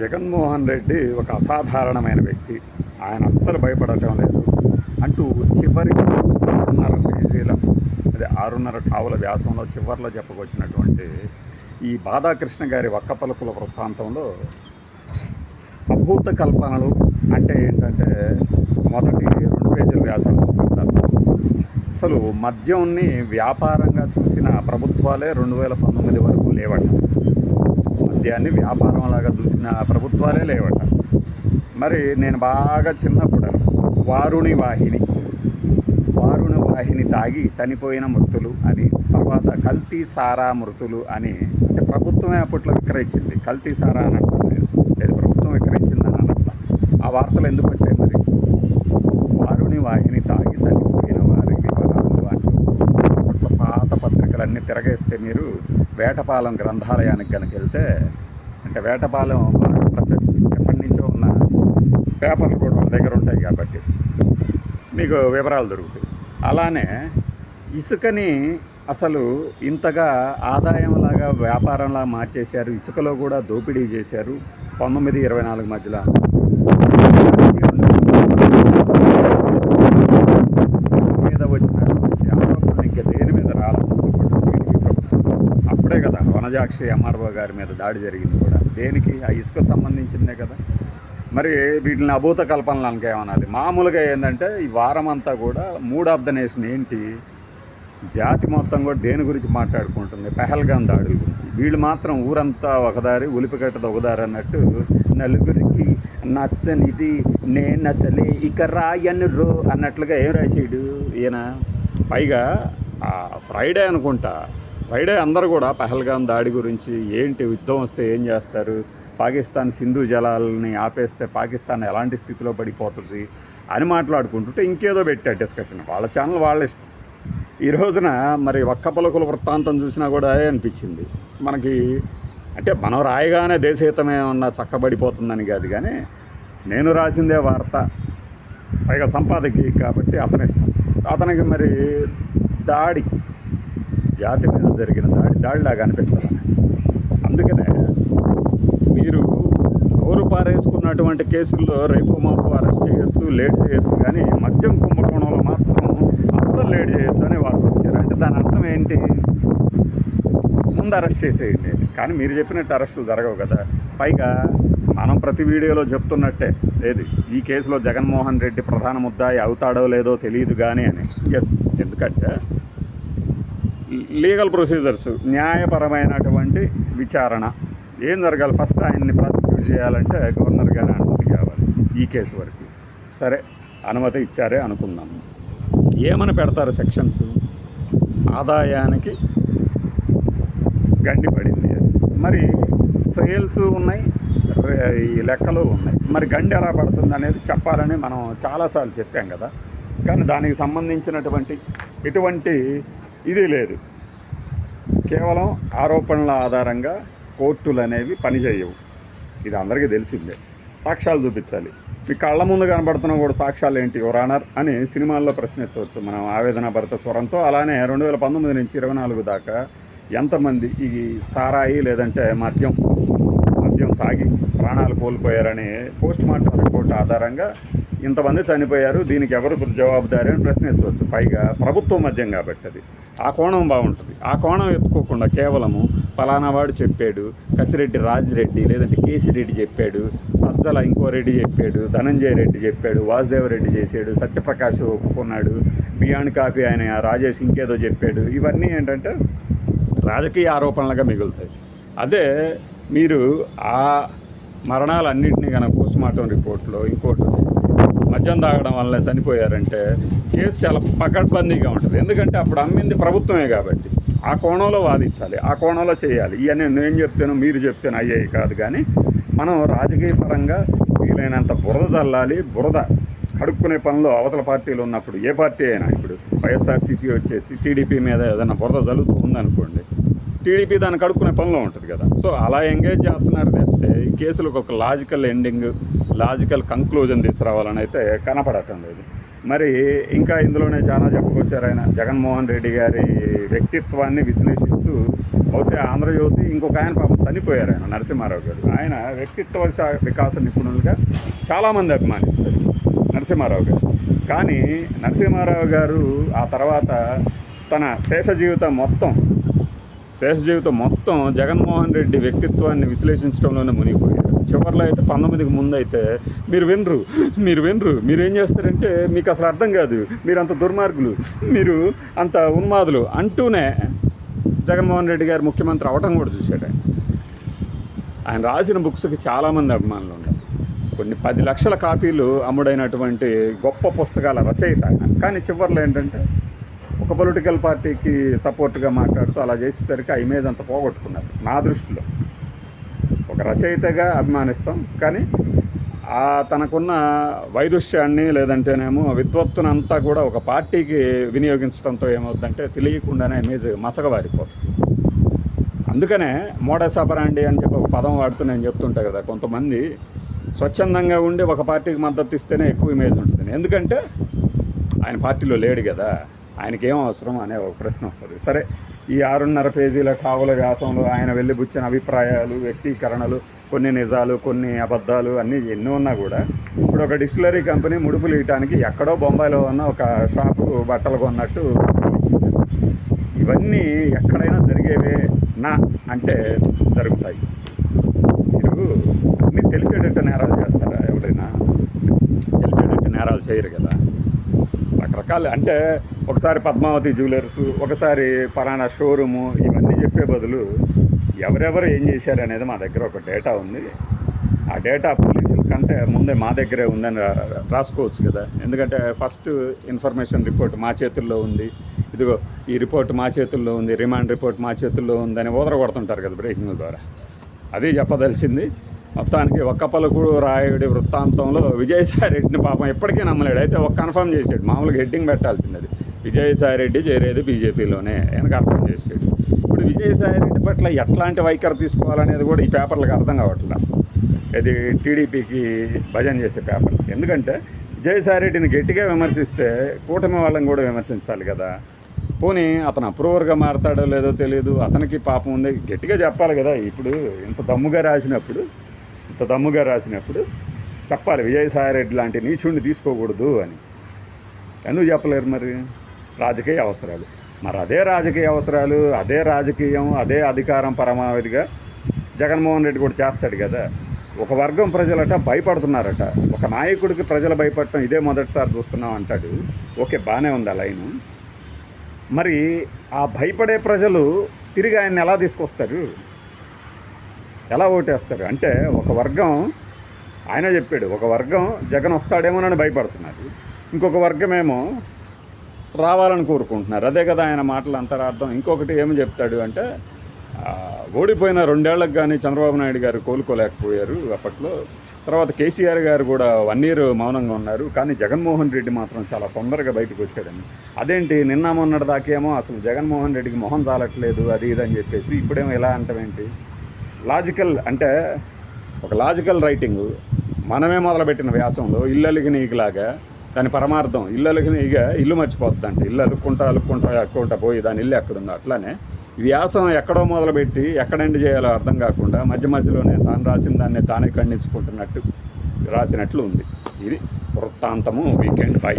జగన్మోహన్ రెడ్డి ఒక అసాధారణమైన వ్యక్తి. ఆయన అస్సలు భయపడటం లేదు. అంటూ చివరి ఆరున్నర పేజీల అదే ఆరున్నర టావుల వ్యాసంలో చివరిలో చెప్పుకొచ్చినటువంటి ఈ బాధాకృష్ణ గారి ఒక్క పలుకుల వృత్తాంతంలో అభూత కల్పనలు అంటే ఏంటంటే మొదటి రెండు పేజీల వ్యాసాలు అసలు మద్యంని వ్యాపారంగా చూసిన ప్రభుత్వాలే రెండు వేల పంతొమ్మిది వరకు లేవట. మద్యాన్ని వ్యాపారం లాగా చూసిన ప్రభుత్వాలే లేవట. మరి నేను బాగా చిన్నప్పుడు వారుణి వాహిని వారుణ వాహిని తాగి చనిపోయిన మృతులు అని తర్వాత కల్తీ సారా మృతులు అని అంటే ప్రభుత్వమే అప్పట్లో విక్రయించింది. కల్తీ సారా అనట్లా లేదు లేదు ప్రభుత్వం విక్రయించిందని అనట్లా ఆ వార్తలు ఎందుకు వచ్చాయి మరి? వారుని వాహిని తాగి చనిపోయిన వారి వివరాలు అంటూ అప్పట్లో పాత పత్రికలన్నీ తిరగేస్తే మీరు వేటపాలెం గ్రంథాలయానికి కనుక వెళ్తే అంటే వేటపాలెం బాగా ప్రసిద్ధి. ఎప్పటి నుంచో ఉన్న పేపర్లు కూడా మన దగ్గర ఉంటాయి కాబట్టి మీకు వివరాలు దొరుకుతాయి. అలానే ఇసుకని అసలు ఇంతగా ఆదాయంలాగా వ్యాపారంలా మార్చేశారు. ఇసుకలో కూడా దోపిడీ చేశారు. పంతొమ్మిది ఇరవై నాలుగు మధ్యలో ఇసుక మీద వచ్చినటువంటి ఆరోపణలు ఇంకా దేని మీద రాలేదు టీడీపీ ప్రభుత్వం అప్పుడే కదా వనజాక్షి ఎంఆర్ఓ గారి మీద దాడి జరిగింది కూడా. దేనికి? ఆ ఇసుక సంబంధించిందే కదా. మరి వీటిని అభూత కల్పనలు అనకేమనాలి మామూలుగా ఏంటంటే ఈ వారం అంతా కూడా మూడ్ ఆఫ్ ద నేషన్ ఏంటి? జాతి మొత్తం కూడా దేని గురించి మాట్లాడుకుంటుంది? పెహల్గాం దాడుల గురించి. వీళ్ళు మాత్రం ఊరంతా ఒకదారి ఉలిపికట్టది ఒకదారి అన్నట్టు నలుగురికి నచ్చనిది నే అసలే ఇక రాయను రో అన్నట్లుగా ఏం రాసేడు? ఈయన? పైగా ఫ్రైడే అనుకుంటా ఫ్రైడే అందరూ కూడా పహల్గాం దాడి గురించి ఏంటి యుద్ధం వస్తే ఏం చేస్తారు? పాకిస్తాన్ సింధు జలాలని ఆపేస్తే పాకిస్తాన్ ఎలాంటి స్థితిలో పడిపోతుంది? అని మాట్లాడుకుంటుంటే ఇంకేదో పెట్టారు డిస్కషన్. వాళ్ళ ఛానల్ వాళ్ళ ఇష్టం. ఈ రోజున మరి ఒక్క పలుకుల వృత్తాంతం చూసినా కూడా అనిపించింది. మనకి అంటే మనం రాయగానే దేశహితమే ఉన్న చక్కబడిపోతుందని కాదు కానీ నేను రాసిందే వార్త. పైగా సంపాదకి కాబట్టి అతని ఇష్టం. అతనికి మరి దాడి జాతి మీద జరిగిన దాడి దాడిలాగా అనిపించాలి అందుకనే మీరు నోరు పారేసుకున్నటువంటి కేసుల్లో రేపు మాపు అరెస్ట్ చేయొచ్చు లేట్ చేయొచ్చు కానీ మద్యం కుంభకోణంలో మాత్రం అస్సలు లేట్ చేయొచ్చు అని వార్త వచ్చారు. అంటే దాని అర్థం ఏంటి? ముందు అరెస్ట్ చేసేయండి. కానీ మీరు చెప్పినట్టు అరెస్టులు జరగవు కదా. పైగా మనం ప్రతి వీడియోలో చెప్తున్నట్టే. లేదు ఈ కేసులో జగన్మోహన్ రెడ్డి ప్రధాన ముద్దాయి అవుతాడో లేదో తెలియదు కానీ అని. ఎస్ ఎందుకంటే లీగల్ ప్రొసీజర్స్ న్యాయపరమైనటువంటి విచారణ. ఏం జరగాలి? ఫస్ట్ ఆయన్ని ప్రాసిక్యూట్ చేయాలంటే గవర్నర్ గారి అనుమతి కావాలి ఈ కేసు వరకు. సరే అనుమతి ఇచ్చారే అనుకుందాము ఏమని పెడతారు సెక్షన్స్? ఆదాయానికి గండి పడింది మరి సేల్స్ ఉన్నాయి ఈ లెక్కలు ఉన్నాయి. మరి గండి ఎలా పడుతుంది అనేది చెప్పాలని మనం చాలాసార్లు చెప్పాం కదా. కానీ దానికి సంబంధించినటువంటి ఎటువంటి ఇది లేదు. కేవలం ఆరోపణల ఆధారంగా కోర్టులు అనేవి పనిచేయవు. ఇది అందరికీ తెలిసిందే. సాక్ష్యాలు చూపించాలి. మీ కళ్ళ ముందు కనబడుతున్న కూడా సాక్ష్యాలు ఏంటి? ఒరానర్ అని సినిమాల్లో ప్రశ్నించవచ్చు. మనం ఆవేదన భరత స్వరంతో అలానే రెండు వేల పంతొమ్మిది నుంచి ఇరవై నాలుగు దాకా ఎంతమంది ఈ సారాయి లేదంటే మద్యం మద్యం తాగి ప్రాణాలు కోల్పోయారని పోస్ట్ మార్టం రిపోర్ట్ ఆధారంగా ఇంతమంది చనిపోయారు దీనికి ఎవరు జవాబుదారి అని ప్రశ్నించవచ్చు. పైగా ప్రభుత్వం మద్యం కాబట్టి అది. ఆ కోణం బాగుంటుంది. ఆ కోణం ఎత్తుకోకుండా కేవలము ఫలానా వాడు చెప్పాడు కసిరెడ్డి రాజిరెడ్డి లేదంటే కేసిరెడ్డి చెప్పాడు సజ్జల ఇంకో రెడ్డి చెప్పాడు ధనంజయ రెడ్డి చెప్పాడు వాసుదేవ రెడ్డి చేశాడు సత్యప్రకాష్ ఒప్పుకున్నాడు బియాండ్ కాఫీ ఆయన రాజేష్ ఇంకేదో చెప్పాడు. ఇవన్నీ ఏంటంటే రాజకీయ ఆరోపణలుగా మిగులుతాయి. అదే మీరు ఆ మరణాలన్నింటినీ కనుక పోస్ట్ మార్టం రిపోర్ట్లో ఇంకోటి మద్యం తాగడం వల్ల చనిపోయారంటే కేసు చాలా పకడ్బందీగా ఉంటుంది. ఎందుకంటే అప్పుడు అమ్మింది ప్రభుత్వమే కాబట్టి. ఆ కోణంలో వాదించాలి ఆ కోణంలో చేయాలి. ఇవన్నీ నేను చెప్తాను మీరు చెప్తాను అయ్యాయి కాదు కానీ మనం రాజకీయ పరంగా వీలైనంత బురద చల్లాలి బురద కడుక్కునే పనిలో అవతల పార్టీలు ఉన్నప్పుడు ఏ పార్టీ అయినా ఇప్పుడు వైఎస్ఆర్సీపీ వచ్చేసి టీడీపీ మీద ఏదైనా బురద జల్లుతూ ఉందనుకోండి టీడీపీ దాన్ని కడుక్కునే పనిలో ఉంటుంది కదా. సో అలా ఎంగేజ్ చేస్తున్నారు. తప్పితే ఈ కేసులకు ఒక లాజికల్ ఎండింగ్ లాజికల్ కంక్లూజన్ తీసుకురావాలని అయితే కనపడటం లేదు. మరి ఇంకా ఇందులోనే చాలా చెప్పుకొచ్చారు ఆయన. జగన్మోహన్ రెడ్డి గారి వ్యక్తిత్వాన్ని విశ్లేషిస్తూ బహుశా ఆంధ్రజ్యోతి ఇంకొక ఆయన పాపం చనిపోయారు ఆయన నరసింహారావు గారు. ఆయన వ్యక్తిత్వ వికాస నిపుణులుగా చాలామంది అభిమానిస్తారు నరసింహారావు గారు. కానీ నరసింహారావు గారు ఆ తర్వాత తన శేష జీవితం మొత్తం శేష జీవితం మొత్తం జగన్మోహన్ రెడ్డి వ్యక్తిత్వాన్ని విశ్లేషించడంలోనే మునిగిపోయారు. చివరిలో అయితే పంతొమ్మిదికి ముందు అయితే మీరు వినరు మీరు వినరు. మీరు ఏం చేస్తారంటే మీకు అసలు అర్థం కాదు. మీరు అంత దుర్మార్గులు మీరు అంత ఉన్మాదులు అంటూనే జగన్మోహన్ రెడ్డి గారు ముఖ్యమంత్రి అవటం కూడా చూశాడు ఆయన. ఆయన రాసిన బుక్స్కి చాలామంది అభిమానులు ఉన్నారు. కొన్ని పది లక్షల కాపీలు అమ్ముడైనటువంటి గొప్ప పుస్తకాల రచయిత ఆయన. కానీ చివరిలో ఏంటంటే ఒక పొలిటికల్ పార్టీకి సపోర్ట్గా మాట్లాడుతూ అలా చేసేసరికి ఆ ఇమేజ్ అంతా పోగొట్టుకున్నారు నా దృష్టిలో. ఒక రచయితగా అభిమానిస్తాం. కానీ ఆ తనకున్న వైదుష్యాన్ని లేదంటేనేమో విద్వత్తునంతా కూడా ఒక పార్టీకి వినియోగించడంతో ఏమవుతుందంటే తెలియకుండానే ఇమేజ్ మసగబారిపోతుంది అందుకనే మోడసపరాండి అని చెప్పి ఒక పదం వాడుతూ నేను చెప్తుంటా కదా కొంతమంది స్వచ్ఛందంగా ఉండి ఒక పార్టీకి మద్దతు ఇస్తేనే ఎక్కువ ఇమేజ్ ఉంటుంది. ఎందుకంటే ఆయన పార్టీలో లేడు కదా ఆయనకి ఏం అవసరం అనే ఒక ప్రశ్న వస్తుంది. సరే ఈ ఆరున్నర పేజీల కావుల వ్యాసంలో ఆయన వెళ్ళిబుచ్చిన అభిప్రాయాలు వ్యక్తీకరణలు కొన్ని నిజాలు కొన్ని అబద్ధాలు అన్నీ ఎన్ని ఉన్నా కూడా ఇప్పుడు ఒక డిస్టిలరీ కంపెనీ ముడుపులు ఇవ్వడానికి ఎక్కడో బొంబాయిలో ఉన్న ఒక షాపు బట్టలు కొన్నట్టు ఇవన్నీ ఎక్కడైనా జరిగేవే నా అంటే జరుగుతాయి. మీరు అన్నీ తెలిసేటట్టు నేరాలు చేస్తారా ఎవరైనా? తెలిసేటట్టు నేరాలు చేయరు కదా. రకరకాలు అంటే ఒకసారి పద్మావతి జ్యువెలర్స్ ఒకసారి పరాణా షోరూము ఇవన్నీ చెప్పే బదులు ఎవరెవరు ఏం చేశారు అనేది మా దగ్గర ఒక డేటా ఉంది. ఆ డేటా పోలీసుల కంటే ముందే మా దగ్గరే ఉందని రాసుకోవచ్చు కదా. ఎందుకంటే ఫస్ట్ ఇన్ఫర్మేషన్ రిపోర్ట్ మా చేతుల్లో ఉంది. ఇదిగో ఈ రిపోర్ట్ మా చేతుల్లో ఉంది రిమాండ్ రిపోర్ట్ మా చేతుల్లో ఉందని ఊదర కొడుతుంటారు కదా బ్రేకింగ్ ద్వారా. అది చెప్పదలిసింది మొత్తానికి ఒక్క పలుకుడు రాయుడి వృత్తాంతంలో విజయసాయి రెడ్డిని పాపం ఎప్పటికీ నమ్మలేడు. అయితే ఒక కన్ఫర్మ్ చేసాడు మామూలుగా హెడ్డింగ్ పెట్టాల్సింది అది. విజయసాయి రెడ్డి చేరేది బీజేపీలోనే అని అర్థం చేసాడు ఇప్పుడు విజయసాయిరెడ్డి పట్ల ఎట్లాంటి వైఖరి తీసుకోవాలనేది కూడా ఈ పేపర్లకు అర్థం కావట్లేదు ఇది టీడీపీకి భజన చేసే పేపర్. ఎందుకంటే విజయసాయి రెడ్డిని గట్టిగా విమర్శిస్తే కూటమి వాళ్ళని కూడా విమర్శించాలి కదా. పోనీ అతను అప్రూవర్గా మారతాడో లేదో తెలియదు అతనికి పాపం ఉంది గట్టిగా చెప్పాలి కదా. ఇప్పుడు ఇంత దమ్ముగా రాసినప్పుడు ఇంత దమ్ముగా రాసినప్పుడు చెప్పాలి విజయసాయిరెడ్డి లాంటి నీచుడిని తీసుకోకూడదు అని. ఎందుకు చెప్పలేరు మరి? రాజకీయ అవసరాలు. మరి అదే రాజకీయ అవసరాలు అదే రాజకీయం అదే అధికారం పరమావధిగా జగన్మోహన్ రెడ్డి కూడా చేస్తాడు కదా. ఒక వర్గం ప్రజలట భయపడుతున్నారట. ఒక నాయకుడికి ప్రజలు భయపడటం ఇదే మొదటిసారి చూస్తున్నాం అంటాడు. ఓకే బాగానే ఉంది ఆ లైను. మరి ఆ భయపడే ప్రజలు తిరిగి ఆయన్ని ఎలా తీసుకొస్తారు? ఎలా ఓటేస్తారు? అంటే ఒక వర్గం ఆయన చెప్పాడు ఒక వర్గం జగన్ వస్తాడేమోనని భయపడుతున్నారు. ఇంకొక వర్గమేమో రావాలని కోరుకుంటున్నారు. అదే కదా ఆయన మాటలు అంతరార్థం. ఇంకొకటి ఏమి చెప్తాడు అంటే ఓడిపోయిన రెండేళ్ళకు కానీ చంద్రబాబు నాయుడు గారు కోలుకోలేకపోయారు అప్పట్లో. తర్వాత కేసీఆర్ గారు కూడా వన్ ఇయర్ మౌనంగా ఉన్నారు. కానీ జగన్మోహన్ రెడ్డి మాత్రం చాలా తొందరగా బయటకు వచ్చాడని అదేంటి నిన్న మొన్నటి దాకేమో అసలు జగన్మోహన్ రెడ్డికి మొహం చాలట్లేదు అది ఇది అని చెప్పేసి ఇప్పుడేమో ఇలా అంటామేంటి లాజికల్ అంటే ఒక లాజికల్ రైటింగ్ మనమే మొదలుపెట్టిన వ్యాసంలో ఇల్లు అలిగిన ఈగలాగా దాని పరమార్థం ఇల్లు అలిగిన ఇక ఇల్లు మర్చిపోద్ది అంటే ఇల్లు అలుక్కుంటా అలుక్కుంటా అక్కుంటా పోయి దాని ఇల్లు ఎక్కడుందో అట్లానే వ్యాసం ఎక్కడో మొదలుపెట్టి ఎక్కడ ఎండ్ చేయాలో అర్థం కాకుండా మధ్య మధ్యలోనే తాను రాసిన దాన్ని తానే ఖండించుకుంటున్నట్టు రాసినట్లు ఉంది. ఇది వృత్తాంతము వీకెండ్ బై